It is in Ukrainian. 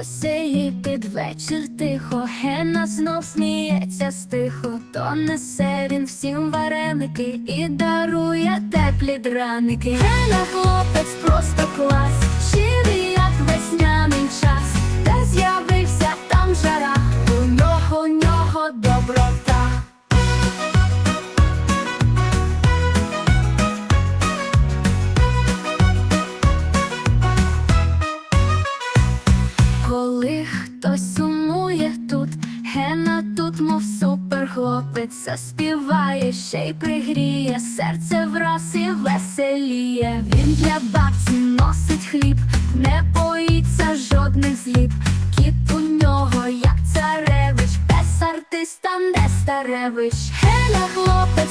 Осеї під вечір тихо, Гена знов сміється стихо, то несе він всім вареники і дарує теплі драники. Гена хлопець просто хтось сумує тут, Гена тут, мов суперхлопець, заспіває, ще й пригріє, серце враз і веселіє. Він для бабці носить хліб, не боїться жодних зліб. Кіт у нього, як царевич, без артиста не старевич. Гена хлопець